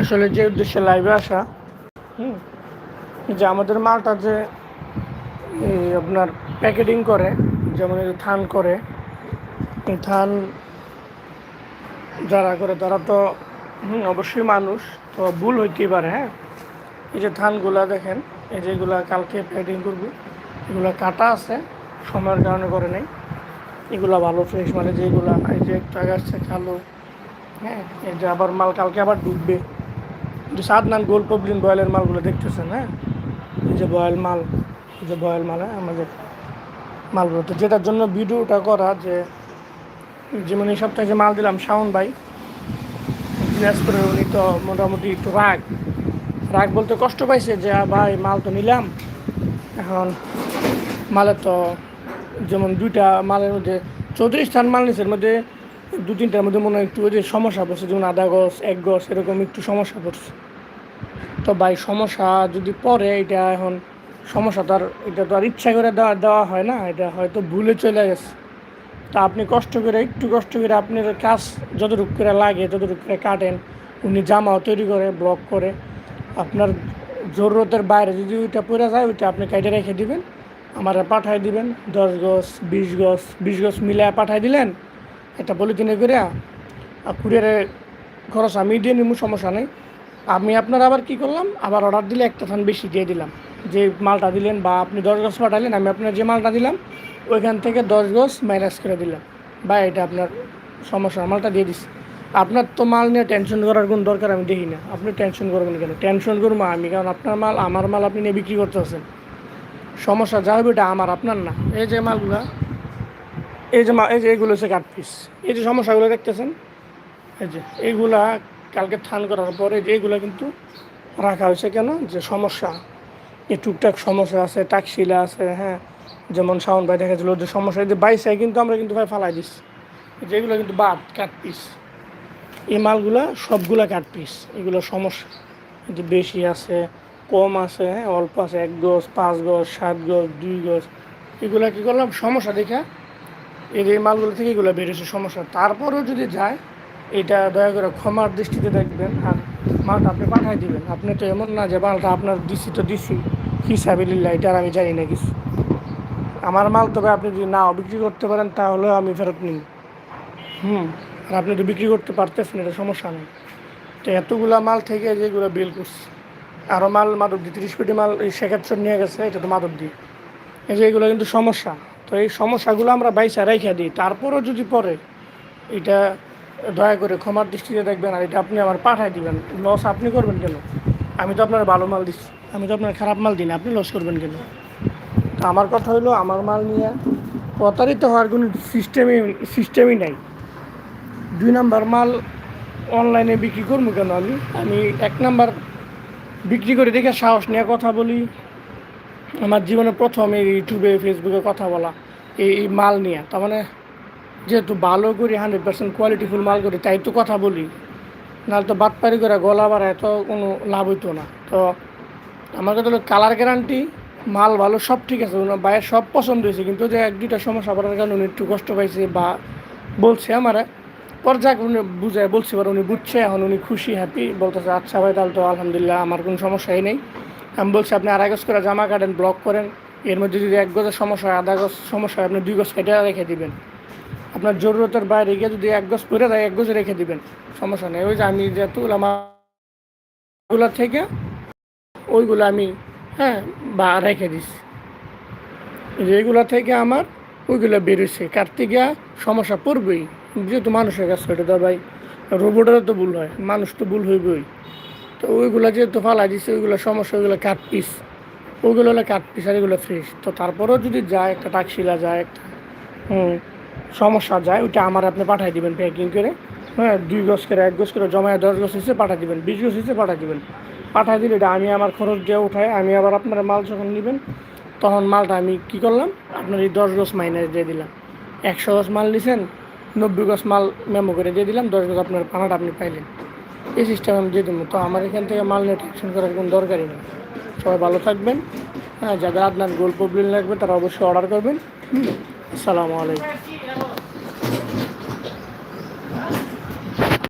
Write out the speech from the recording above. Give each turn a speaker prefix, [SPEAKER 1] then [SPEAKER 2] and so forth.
[SPEAKER 1] আসলে যে উদ্দেশ্যে লাইভে আসা, হুম, যে আমাদের মালটা যে আপনার প্যাকেটিং করে, যেমন থান করে থান যারা করে তারা তো অবশ্যই মানুষ, তো ভুল হইতেই পারে হ্যাঁ? এই যে ধানগুলা দেখেন, এই যেগুলা কালকে প্যাকেটিং করব, এগুলা কাটা আছে, সময়ের কারণে করে নেই। এগুলা ভালো ফ্রেশ মানে যেগুলা, এই যে একটা আসছে কালো হ্যাঁ এই যে আবার মাল কালকে আবার ডুববে। যে সাদনান গোল পবলিন বয়েলের মালগুলো দেখতেছেন হ্যাঁ? এই যে বয়েল মাল, এই যে বয়েল মাল হ্যাঁ? আমাদের মালগুলো। তো যেটার জন্য ভিডিওটা করা যে, যেমন এই সপ্তাহে যে মাল দিলাম শাওন ভাই, দিনাজপুরে উনি তো মোটামুটি একটু রাগ। রাগ বলতে কষ্ট পাইছে যে ভাই, মাল তো নিলাম। এখন মালের তো যেমন দুইটা মালের মধ্যে চৌত্রিশ স্থান মাল নিচ্ছে এর মধ্যে দু তিনটার মধ্যে মনে হয় একটু যে সমস্যা পড়ছে, যেমন আধা গছ, এক গছ, এরকম একটু সমস্যা পড়ছে। তো ভাই, সমস্যা যদি পড়ে, এটা এখন সমস্যা তো আর, এটা তো আর ইচ্ছা করে দেওয়া দেওয়া হয় না, এটা হয়তো ভুলে চলে গেছে। তা আপনি কষ্ট করে, একটু কষ্ট করে আপনার কাজ যতটুকু করে লাগে, যতটুকু করে কাটেন, উনি জামাও তৈরি করে, ব্লক করে, আপনার জরুরতের বাইরে যদি ওইটা পড়ে যায়, ওইটা আপনি কাইটে রেখে দিবেন, আমার পাঠাই দিবেন, দশ গছ, বিশ গছ বিশ গছ মিলে পাঠাই দিলেন একটা পলিথিনে করে আর কুরিয়ারে খরচ আমি দিয়ে নিবো সমস্যা নেই। আমি আপনার আবার কি করলাম? আবার অর্ডার দিলে একটা থান বেশি দিয়ে দিলাম। যে মালটা দিলেন বা আপনি দশ গছ পাঠালেন আমি আপনার যে মালটা দিলাম, ওইখান থেকে দশ গছ মাইনাস করে দিলাম। বা এটা আপনার সমস্যা মালটা দিয়ে দিচ্ছি আপনার তো মাল নিয়ে টেনশন করার কোনো দরকার আমি দেখি না। আপনি টেনশন করবেন কেন? টেনশন করব আমি, কারণ আপনার মাল, আমার মাল আপনি নিয়ে বিক্রি করতেছেন। সমস্যা যা হবে এটা আমার, আপনার না। এই যে মালগুলা এই যে এই যে এগুলো হচ্ছে কাঠ পিস এই যে সমস্যাগুলো দেখতেছেন, এই যে এইগুলা কালকে থান করার পরে যে এইগুলা কিন্তু রাখা হয়েছে কেন? যে সমস্যা, এই টুকটাক সমস্যা আছে, টাকশিলা আছে হ্যাঁ যেমন সাউন্ড ভাই দেখা যে সমস্যা। এই যে বাইসায় কিন্তু আমরা কিন্তু ভাই ফালাই দিচ্ছি যেগুলো কিন্তু বাদ কাঠ পিস এই মালগুলা সবগুলা কাঠ পিস এগুলো সমস্যা। যে বেশি আছে, কম আছে হ্যাঁ অল্প আছে, এক গজ, পাঁচ গজ, সাত গজ, দুই গজ। এগুলা কী করলাম? সমস্যা দেখা এই মালগুলো থেকে এগুলো বেরিয়েছে সমস্যা। তারপরেও যদি যায়, এটা দয়া করে ক্ষমার দৃষ্টিতে দেখবেন আর মালটা আপনি পাঠাই দিবেন। আপনি তো এমন না যে মালটা আপনার দিছি তো দিছি। হিসাবিল্লা এটা আমি জানি না কিছু। আমার মাল তবে আপনি যদি নাও বিক্রি করতে পারেন, তাহলেও আমি ফেরত নিন হুম, আর আপনি তো বিক্রি করতে পারতেছেন, এটা সমস্যা নেই। তো এতগুলা মাল থেকে যেগুলো বিল করছে। আরও মাল মাদক দিয়ে, তিরিশ কোটি মাল এই সেক্ষেত্রে নিয়ে গেছে, এটা তো মাদক দিয়ে। এই যে এগুলো কিন্তু সমস্যা। তো এই সমস্যাগুলো আমরা বাইসা রেখে দিই। তারপরেও যদি পরে এটা দয়া করে ক্ষমার দৃষ্টিতে দেখবেন আর এটা আপনি আমার পাঠাই দিবেন। লস আপনি করবেন কেন? আমি তো আপনার ভালো মাল দিচ্ছি। আমি তো আপনার খারাপ মাল দিই না। আপনি লস করবেন কেন? তো আমার কথা হলো আমার মাল নিয়ে প্রতারিত হওয়ার কোনো সিস্টেমই সিস্টেমই নাই। দুই নাম্বার মাল অনলাইনে বিক্রি করব কেন আমি? আমি এক নাম্বার বিক্রি করে দেখে সাহস নিয়ে কথা বলি। আমার জীবনে প্রথম এই ইউটিউবে ফেসবুকে কথা বলা, এই মাল নিয়ে। তার মানে যেহেতু ভালো করি হান্ড্রেড পার্সেন্ট কোয়ালিটিফুল মাল করি, তাই তো কথা বলি। নাহলে তো বাটপারি করে গলা বাড়ায় তো কোনো লাভ হইতো না। তো আমার কথা কালার গ্যারান্টি মাল ভালো সব ঠিক আছে ওনার সব পছন্দ হয়েছে, কিন্তু যে এক, দুইটা সমস্যা পড়ার কারণে উনি একটু কষ্ট পাইছে বা বলছে আমার। পর যাক, উনি বুঝায়, বলছি এবার উনি বুঝছে, এখন উনি খুশি হ্যাপি বলতেছে আচ্ছা ভাই, তাহলে তো আলহামদুলিল্লাহ, আমার কোনো সমস্যাই নেই। আমি বলছি, আপনি আড়াই গজ করে জামা কাটেন ব্লক করেন, এর মধ্যে যদি এক গজের সমস্যা হয়, আধা গজ সমস্যা হয়, আপনি দুই গজ কেটে রেখে দিবেন। আপনার জরুরতের বাইরে গিয়ে যদি এক গজ পরে যায়, এক গজে রেখে দিবেন, সমস্যা নেই। ওই যে আমি যেহেতু আমার থেকে, ওইগুলো আমি হ্যাঁ বা রেখে দিছি। যেগুলো থেকে আমার ওইগুলো বেরোচ্ছে কার্তিকা সমস্যা পড়বেই। যেহেতু মানুষের কাছে এটা তো ভাই, রোবটেরও তো ভুল হয়। মানুষ তো ভুল হইবই। তো ওইগুলো যেহেতু ফালাই দিচ্ছে ওইগুলো সমস্যা, ওইগুলো কাট পিস ওইগুলো হলো কাট পিস আর এগুলো ফ্রেশ তো তারপরেও যদি যায়, একটা টাকশিলা যায়, একটা, হুম, সমস্যা যায়, ওইটা আমার আপনি পাঠাই দিবেন প্যাকিং করে। হ্যাঁ দুই গজ করে, এক গজ করে, জমায় দশ গজ হিসেবে পাঠাই দেবেন, বিশ গজ হিসেবে পাঠাই দিবেন। পাঠাই দিলে এটা আমি আমার খরচ দিয়ে উঠাই, আমি আবার আপনার মাল যখন নেবেন, তখন মালটা আমি কি করলাম? আপনার এই দশ গজ মাইনাস দিয়ে দিলাম। একশো গজ মাল নিছেন, নব্বই গজ মাল মেমো করে দিয়ে দিলাম, দশ গজ আপনার পানাটা আপনি পাইলেন। এই সিস্টেম আমি দিয়ে দেবো। তো আমার এখান থেকে মাল নিয়ে টেনশন করার কোনো দরকারই নেই। সবাই ভালো থাকবেন। হ্যাঁ যাদের আপনার গোল প্রবলেম লাগবে তারা অবশ্যই অর্ডার করবেন। হুম। আসসালামু আলাইকুম।